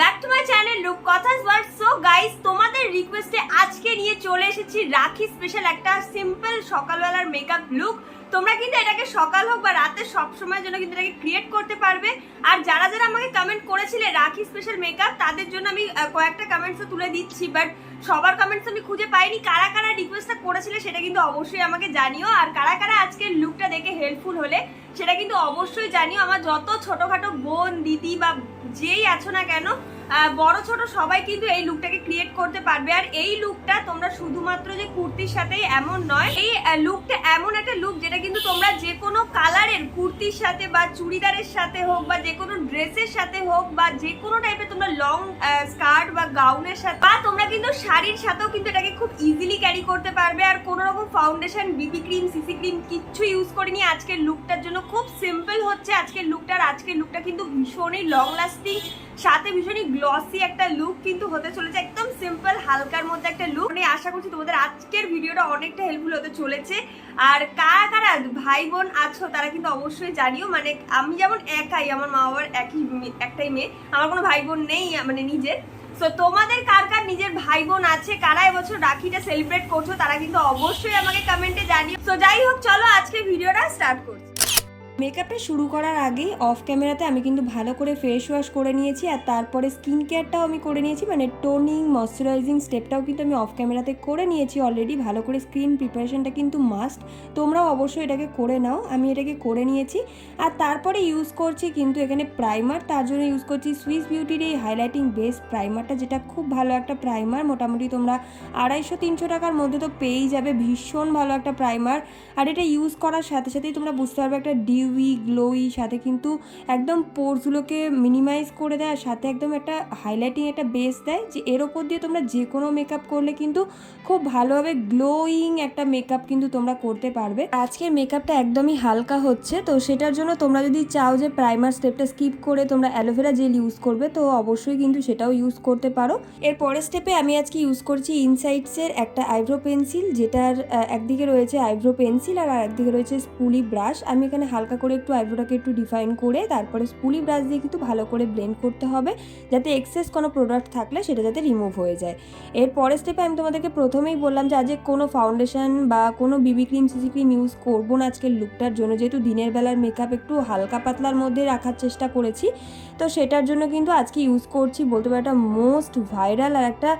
Back to my channel look কথাস word so guys তোমাদের রিকোয়েস্টে আজকে নিয়ে চলে এসেছি রাখি স্পেশাল একটা সিম্পল সকালবেলার মেকআপ লুক তোমরা কিন্তু এটাকে সকাল হোক বা রাতে সব সময়ের জন্য কিন্তু এটাকে ক্রিয়েট করতে পারবে। আর যারা যারা আমাকে কমেন্ট করেছিলে রাখি স্পেশাল মেকআপ তাদের জন্য আমি কয়েকটা কমেন্টসও তুলে দিচ্ছি। বাট সবার কমেন্টস আমি খুঁজে পাইনি। কারা কারা রিকোয়েস্টটা করেছিলে সেটা কিন্তু অবশ্যই আমাকে জানিও। আর কারা কারা আজকের লুকটা দেখে হেল্পফুল হলে, সেটা কিন্তু অবশ্যই জানিও। আমার যত ছোটখাটো বোন, দিদি বা যেই আছো না কেন বড় ছোট সবাই কিন্তু এই লুকটাকে ক্রিয়েট করতে পারবে। আর এই লুকটা তোমরা শুধুমাত্র যে কুর্তির সাথেই এমন নয়, এই লুকটা এমন একটা লুক যেটা কিন্তু তোমরা যে কোনো কালারের কুর্তির সাথে বা চুড়িদারের সাথে হোক বা যে কোনো ড্রেসের সাথে হোক বা যে কোনো টাইপের তোমরা লং স্কার্ট বা গাউনের সাথে, বা তোমরা কিন্তু শাড়ির সাথেও কিন্তু এটাকে খুব ইজিলি ক্যারি করতে পারবে। আর কোনো রকম foundation BB cream CC cream কিচ্ছু ইউজ করিনি। আজকের লুকটার জন্য খুব সিম্পল হচ্ছে। আজকের লুকটার আজকের লুকটা কিন্তু ভীষণই লং লাস্টিং সাথে ভীষণই গ্লসি একটা লুক কিন্তু হতে চলেছে, একদম সিম্পল হালকার মধ্যে একটা লুক আমি আশা করছি তোমাদের আজকের ভিডিওটা অনেকটা হেল্পফুল হতে চলেছে। আর কারা কারা ভাই বোন আছো তারা কিন্তু অবশ্যই জানিও। মানে আমি যেমন একাই, আমার মা বাবার একই একটাই মেয়ে। আমার কোনো ভাই বোন নেই মানে নিজের। সো তোমাদের কার কার নিজের ভাই বোন আছে, কারা এবছর রাখিটা সেলিব্রেট করছ, তারা কিন্তু অবশ্যই আমাকে কমেন্টে জানিও। সো যাই হোক, চলো আজকে ভিডিওটা স্টার্ট করছি। মেকআপটা শুরু করার আগেই অফ ক্যামেরাতে আমি কিন্তু ভালো করে ফেস ওয়াশ করে নিয়েছি আর তারপরে স্কিন কেয়ারটাও আমি করে নিয়েছি মানে টোনিং ময়শ্চারাইজিং স্টেপটাও কিন্তু আমি অফ ক্যামেরাতে করে নিয়েছি অলরেডি ভালো করে স্ক্রিন প্রিপারেশনটা কিন্তু মাস্ট তোমরাও অবশ্যই এটাকে করে নাও, আমি এটাকে করে নিয়েছি। আর তারপরে ইউজ করছি কিন্তু এখানে প্রাইমার তার জন্য ইউজ করছি সুইস বিউটির এই হাইলাইটিং বেস প্রাইমারটা যেটা খুব ভালো একটা প্রাইমার মোটামুটি তোমরা আড়াইশো তিনশো টাকার মধ্যে তো পেয়েই যাবে, ভীষণ ভালো একটা প্রাইমার আর এটা ইউজ করার সাথে সাথেই তোমরা বুঝতে পারবে একটা ডিউই গ্লোই সাথে কিন্তু একদম পোর্সগুলোকে মিনিমাইজ করে দেয় আর সাথে একদম একটা হাইলাইটিং একটা বেস দেয় যে এর ওপর দিয়ে তোমরা যে কোনো মেকআপ করলে কিন্তু খুব ভালোভাবে গ্লোয়িং একটা মেকআপ কিন্তু তোমরা করতে পারবে। আজকের মেকআপটা একদমই হালকা হচ্ছে, তো সেটার জন্য তোমরা যদি চাও যে প্রাইমার স্টেপটা স্কিপ করে তোমরা অ্যালোভেরা জেল ইউজ করবে, তো অবশ্যই কিন্তু সেটাও ইউজ করতে পারো। এর পরের স্টেপে আমি আজকে ইউজ করছি ইনসাইটসের একটা আইব্রো পেন্সিল যেটার একদিকে রয়েছে আইব্রো পেন্সিল আর একদিকে রয়েছে স্পুলি ব্রাশ আমি এখানে হালকা করে একটু আইব্রোটাকে একটু ডিফাইন করে তারপরে স্পুলি ব্রাশ দিয়ে কিন্তু ভালো করে ব্লেন্ড করতে হবে, যাতে এক্সেস কোনো প্রোডাক্ট থাকলে সেটা যাতে রিমুভ হয়ে যায়। এর পরের স্টেপে আমি তোমাদেরকে প্রথমেই বললাম যে আজকে কোনো ফাউন্ডেশন বা কোনো বিবি ক্রিম সিসি ক্রিম ইউজ করব না আজকের লুকটার জন্য, যেহেতু দিনের বেলার মেকআপ একটু হালকা পাতলার মধ্যে রাখার চেষ্টা করেছি, তো সেটার জন্য কিন্তু আজকে ইউজ করছি বলতে পারো একটা মোস্ট ভাইরাল আর একটা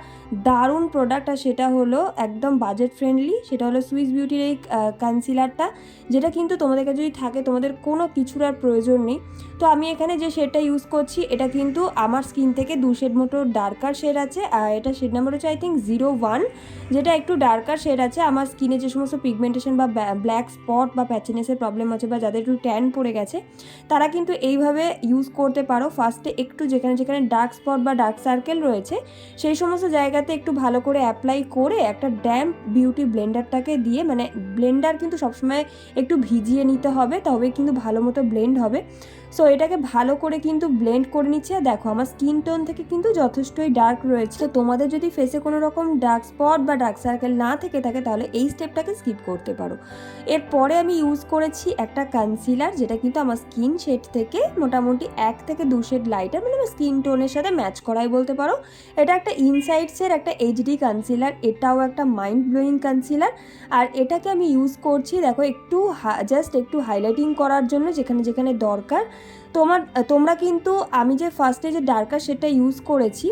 দারুণ প্রোডাক্ট আর সেটা হলো একদম বাজেট ফ্রেন্ডলি সেটা হলো সুইস বিউটির এই কনসিলারটা যেটা কিন্তু তোমাদের কাছে যদি থাকে তোমাদের কোনো কিছুর আর প্রয়োজন নেই। তো আমি এখানে যে শেডটা ইউজ করছি, এটা কিন্তু আমার স্কিন থেকে দু শেড মতো ডার্কার শেড আছে, আর এটা শেড নাম্বার হচ্ছে আই থিঙ্ক জিরো ওয়ান যেটা একটু ডার্কার শেড আছে। আমার স্কিনে যে সমস্ত পিগমেন্টেশন বা ব্ল্যাক স্পট বা প্যাচিনেসের প্রবলেম আছে বা যাদের একটু ট্যান পড়ে গেছে, তারা কিন্তু এইভাবে ইউজ করতে পারো। ফার্স্টে একটু যেখানে যেখানে ডার্ক স্পট বা ডার্ক সার্কেল রয়েছে, সেই সমস্ত জায়গাতে একটু ভালো করে অ্যাপ্লাই করে একটা ড্যাম্প বিউটি ব্লেন্ডারটাকে দিয়ে মানে ব্লেন্ডার কিন্তু সবসময় একটু ভিজিয়ে নিতে হবে, তবে কিন্তু ভালো মতো ব্লেন্ড হবে। সো এটাকে ভালো করে কিন্তু ব্লেন্ড করে নিচ্ছে। আর দেখো, আমার স্কিন টোন থেকে কিন্তু যথেষ্টই ডার্ক রয়েছে। তো তোমাদের যদি ফেসে কোনো রকম ডার্ক স্পট বা ডার্ক সার্কেল না থেকে থাকে, তাহলে এই স্টেপটাকে স্কিপ করতে পারো। এরপরে আমি ইউজ করেছি একটা কনসিলার যেটা কিন্তু আমার স্কিন শেড থেকে মোটামুটি এক থেকে দু শেড লাইটার মানে আমার স্কিন টোনের সাথে ম্যাচ করাই বলতে পারো। এটা একটা ইনসাইডসের একটা এইচডি কনসিলার এটাও একটা মাইন্ড ব্লোয়িং কনসিলার আর এটাকে আমি ইউজ করছি, দেখো, একটু জাস্ট একটু হাইলাইটিং করার জন্য, যেখানে যেখানে দরকার। তোমার তোমরা কিন্তু আমি যে ফার্স্টে যে ডার্কার সেটা ইউজ করেছি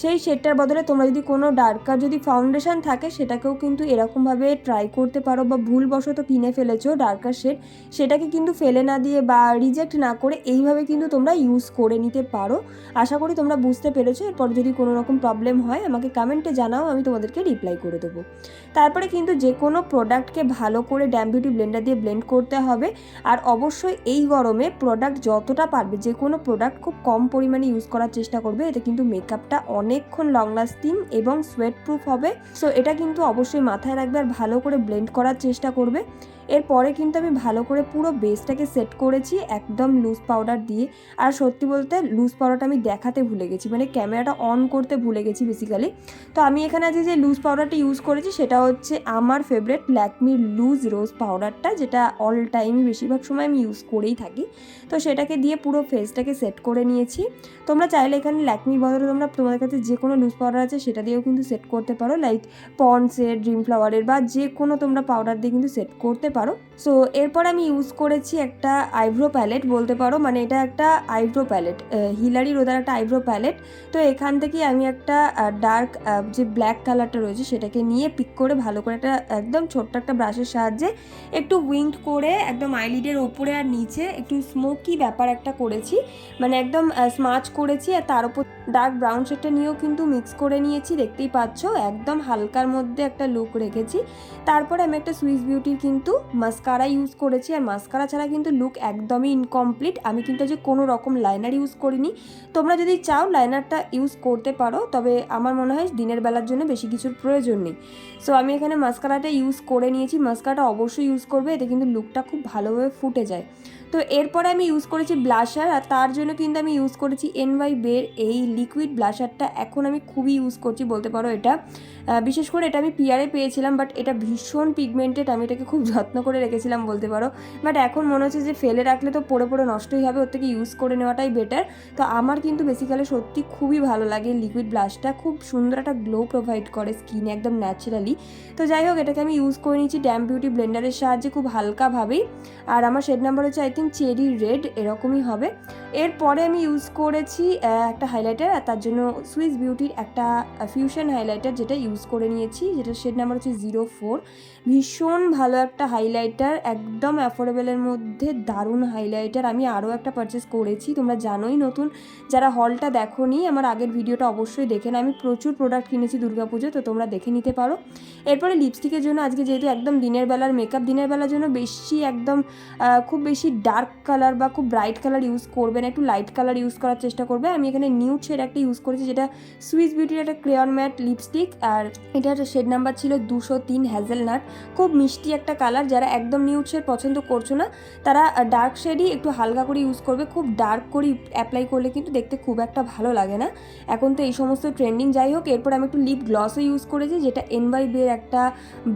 সেই শেডটার বদলে তোমরা যদি কোনো ডার্কার যদি ফাউন্ডেশন থাকে, সেটাকেও কিন্তু এরকমভাবে ট্রাই করতে পারো বা ভুলবশত কিনে ফেলেছো ডার্কার শেড সেটাকে কিন্তু ফেলে না দিয়ে বা রিজেক্ট না করে এইভাবে কিন্তু তোমরা ইউজ করে নিতে পারো। আশা করি তোমরা বুঝতে পেরেছ, এরপর যদি কোনো রকম প্রবলেম হয়, আমাকে কমেন্টে জানাও, আমি তোমাদেরকে রিপ্লাই করে দেবো। তারপরে কিন্তু যে কোনো প্রোডাক্টকে ভালো করে ড্যাম বিউটি ব্লেন্ডার দিয়ে ব্লেন্ড করতে হবে, আর অবশ্যই এই গরমে প্রোডাক্ট যতটা পারবে, যে কোনো প্রোডাক্ট খুব কম পরিমাণে ইউজ করার চেষ্টা করবে, এতে কিন্তু মেকআপটা অনেকক্ষণ লং লাস্টিং এবং সোয়েট প্রুফ হবে। সো এটা কিন্তু অবশ্যই মাথায় রাখবে আর ভালো করে ব্লেন্ড করার চেষ্টা করবে। এরপরে কিন্তু আমি ভালো করে পুরো বেসটাকে সেট করেছি, একদম লুজ পাউডার দিয়ে। আর সত্যি বলতে লুজ পাউডারটা আমি দেখাতে ভুলে গেছি মানে ক্যামেরাটা অন করতে ভুলে গেছি বেসিক্যালি তো আমি এখানে আজকে যে লুজ পাউডারটা ইউজ করেছি, সেটা হচ্ছে আমার ফেভারিট ল্যাকমির লুজ রোজ পাউডারটা যেটা অল টাইমই বেশিরভাগ সময় আমি ইউজ করেই থাকি। তো সেটাকে দিয়ে পুরো ফেসটাকে সেট করে নিয়েছি। তোমরা চাইলে এখানে ল্যাকমির বদলে তোমরা তোমাদের কাছে যে কোনো লুজ পাউডার আছে, সেটা দিয়েও কিন্তু সেট করতে পারো। লাইক পন্সের ড্রিম ফ্লাওয়ারের বা যে কোনো তোমরা পাউডার দিয়ে কিন্তু সেট করতে পারো। সো এরপর আমি ইউজ করেছি একটা আইব্রো প্যালেট বলতে পারো মানে এটা একটা আইব্রো প্যালেট হিলারি রোদার একটা আইব্রো প্যালেট তো এখান থেকে আমি একটা ডার্ক যে ব্ল্যাক কালারটা রয়েছে সেটাকে নিয়ে পিক করে ভালো করে একটা একদম ছোট্ট একটা ব্রাশের সাহায্যে একটু উইঙ্ক করে একদম আইলিডের ওপরে আর নিচে একটু স্মোকি ব্যাপার একটা করেছি। মানে একদম স্মাচ করেছি আর তার উপর ডার্ক ব্রাউন শেডটা নিয়েও কিন্তু মিক্স করে নিয়েছি, দেখতেই পাচ্ছ? একদম হালকার মধ্যে একটা লুক রেখেছি। তারপরে আমি একটা সুইস বিউটির কিন্তু মাস্কারা ইউজ করেছি। আর মাস্কারা ছাড়া কিন্তু লুক একদমই ইনকমপ্লিট আমি কিন্তু যে কোনো রকম লাইনার ইউজ করিনি। তোমরা যদি চাও লাইনারটা ইউজ করতে পারো, তবে আমার মনে হয় দিনের বেলার জন্য বেশি কিছুর প্রয়োজন নেই। সো আমি এখানে মাস্কারাটা ইউজ করে নিয়েছি। মাস্কারাটা অবশ্যই ইউজ করবে। এতে কিন্তু লুকটা খুব ভালোভাবে ফুটে যায়। তো, এরপরে আমি ইউজ করেছি ব্লাশার আর তার জন্য কিন্তু আমি ইউজ করেছি এনওয়াই বের এই লিকুইড ব্লাশারটা এখন আমি খুবই ইউজ করছি, বলতে পারো এটা। বিশেষ করে এটা আমি পিয়ারে পেয়েছিলাম বাট এটা ভীষণ পিগমেন্টেড আমি এটাকে খুব যত্ন করে রেখেছিলাম, বলতে পারো। বাট এখন মনে হচ্ছে যে ফেলে রাখলে তো পড়ে পড়ে নষ্টই হবে, ওর থেকে ইউজ করে নেওয়াটাই বেটার তো আমার কিন্তু বেসিক্যালি সত্যি খুবই ভালো লাগে লিকুইড ব্লাশটা খুব সুন্দর একটা গ্লো প্রোভাইড করে স্কিনে একদম ন্যাচারালি তো যাই হোক, এটাকে আমি ইউজ করে নিয়েছি ড্যাম বিউটি ব্লেন্ডারের সাহায্যে খুব হালকাভাবেই। আর আমার শেড নাম্বার হচ্ছে আই থিঙ্ক চেরি রেড এরকমই হবে। এরপরে আমি ইউজ করেছি একটা হাইলাইটার আর তার জন্য সুইস বিউটির একটা ফিউশন হাইলাইটার যেটা ইউজ করে নিয়েছি যেটা শেড নাম্বার হচ্ছে জিরো ফোর ভীষণ ভালো একটা হাইলাইটার একদম অ্যাফোর্ডেবলের মধ্যে দারুণ হাইলাইটার আমি আরও একটা পারচেস করেছি। তোমরা জানোই নতুন, যারা হলটা দেখোনি, আমার আগের ভিডিওটা অবশ্যই দেখে না আমি প্রচুর প্রোডাক্ট কিনেছি দুর্গাপুজো তো তোমরা দেখে নিতে পারো। এরপরে লিপস্টিকের জন্য আজকে যেহেতু একদম দিনের বেলার মেকআপ দিনের বেলার জন্য বেশি একদম খুব বেশি ডার্ক কালার বা খুব ব্রাইট কালার ইউজ করবে না, একটু লাইট কালার ইউজ করার চেষ্টা করবে। আমি এখানে নিউ শেড একটা ইউজ করেছি, যেটা সুইস বিউটির একটা ক্রেয়ন ম্যাট লিপস্টিক আর এটার শেড নাম্বার ছিল দুশো তিন হ্যাজেলনাট খুব মিষ্টি একটা কালার যারা একদম নিউড শেড পছন্দ করছ না, তারা ডার্ক শেডই একটু হালকা করে ইউজ করবে, খুব ডার্ক করে অ্যাপ্লাই করলে কিন্তু দেখতে খুব একটা ভালো লাগে না। এখন তো এই সমস্ত ট্রেন্ডিং যাই হোক, এরপর আমি একটু লিপ গ্লসও ইউজ করেছি, যেটা এন বাই বের একটা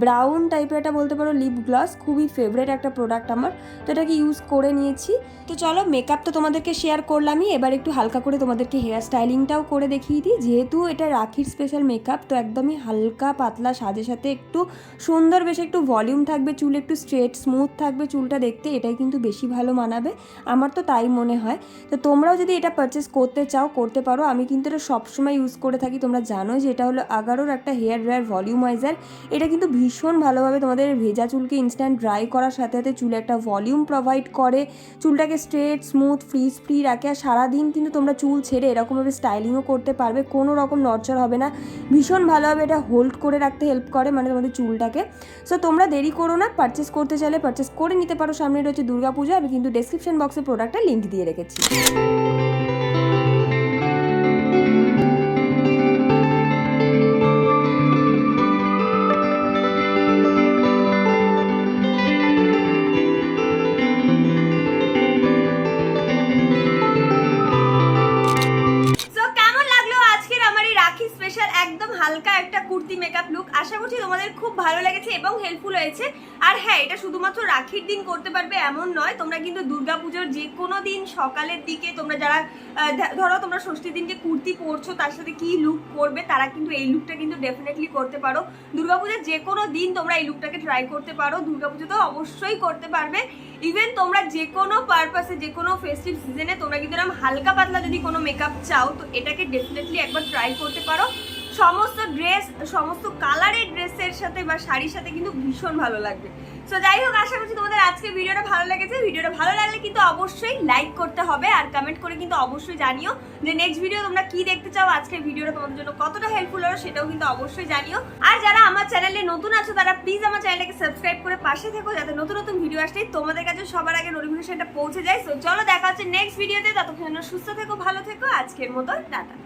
ব্রাউন টাইপের একটা বলতে পারো লিপ গ্লস খুবই ফেভারেট একটা প্রোডাক্ট আমার। তো এটাকে ইউজ করে নিয়েছি। তো চলো মেকআপ তো তোমাদেরকে শেয়ার করলামই, এবার একটু হালকা করে তোমাদেরকে হেয়ার স্টাইলিংটাও করে দেখিয়ে দিই। যেহেতু এটা রাখির স্পেশাল মেকআপ তো একদমই হালকা পাতলা সাজের সাথে একটু সুন্দর বেশ একটু ভলিউম থাকবে, চুল একটু স্ট্রেট স্মুথ থাকবে চুলটা দেখতে, এটাই কিন্তু বেশি ভালো মানাবে। আমার তো তাই মনে হয়। তো তোমরাও যদি এটা পারচেস করতে চাও, করতে পারো। আমি কিন্তু এটা সবসময় ইউজ করে থাকি। তোমরা জানো যে এটা হলো আগারোর একটা হেয়ার ড্রায়ার ভলিউমাইজার এটা কিন্তু ভীষণ ভালোভাবে তোমাদের ভেজা চুলকে ইনস্ট্যান্ট ড্রাই করার সাথে সাথে চুলে একটা ভলিউম প্রোভাইড করে। চুলটাকে স্ট্রেট স্মুথ ফ্রিজ ফ্রি রাখে। আর সারাদিন কিন্তু তোমরা চুল ছেড়ে এরকমভাবে স্টাইলিংও করতে পারবে, কোনো রকম নড়চড় হবে না। ভীষণ ভালোভাবে এটা হোল্ড করে রাখতে হেল্প করে মানে তোমাদের চুলটাকে। সো তোমরা দেরি করো না পারচেস করতে চাইলে পারচেস করে নিতে পারো। সামনে রয়েছে দুর্গাপূজা, আমি কিন্তু ডেসক্রিপশন বক্সে প্রোডাক্টের লিঙ্ক দিয়ে রেখেছি। হেল্পফুল আর হ্যাঁ এটা শুধুমাত্র রাখির দিন করতে পারবে এমন নয়, তোমরা কিন্তু দুর্গাপুজোর যে কোনো দিন সকালের দিকে তোমরা যারা ধরো তোমরা ষষ্ঠীর দিনকে কুর্তি পরছো, তার সাথে কি লুক করবে, তারা কিন্তু এই লুকটা কিন্তু ডেফিনেটলি করতে পারো। দুর্গাপুজোর যে কোনো দিন তোমরা এই লুকটাকে ট্রাই করতে পারো। দুর্গাপুজো তো অবশ্যই করতে পারবে। ইভেন তোমরা যে কোনো পারপাসে যে কোনো ফেস্টিভ সিজনে তোমরা কিন্তু এরকম হালকা পাতলা যদি কোনো মেকআপ চাও, তো এটাকে ডেফিনেটলি একবার ট্রাই করতে পারো। সমস্ত ড্রেস সমস্ত কালারের ড্রেসের সাথে বা শাড়ির সাথে কিন্তু ভীষণ ভালো লাগবে। সো যাই হোক, আশা করছি তোমাদের আজকে ভিডিওটা ভালো লেগেছে। ভিডিওটা ভালো লাগলে কিন্তু অবশ্যই লাইক করতে হবে আর কমেন্ট করে কিন্তু অবশ্যই জানিও যে নেক্সট ভিডিও তোমরা কি দেখতে চাও, আজকের ভিডিওটা তোমাদের জন্য কতটা হেল্পফুল হলো সেটাও কিন্তু অবশ্যই জানিও। আর যারা আমার চ্যানেলে নতুন আছো, তারা প্লিজ আমার চ্যানেলটাকে সাবস্ক্রাইব করে পাশে থেকো, যাতে নতুন নতুন ভিডিও আসলেই তোমাদের কাছে সবার আগে নোটিফিকেশনটা পৌঁছে যায়। সো চলো, দেখা হচ্ছে নেক্সট ভিডিওতে ততক্ষণ সুস্থ থেকো, ভালো থেকো। আজকের মতো, টাটা।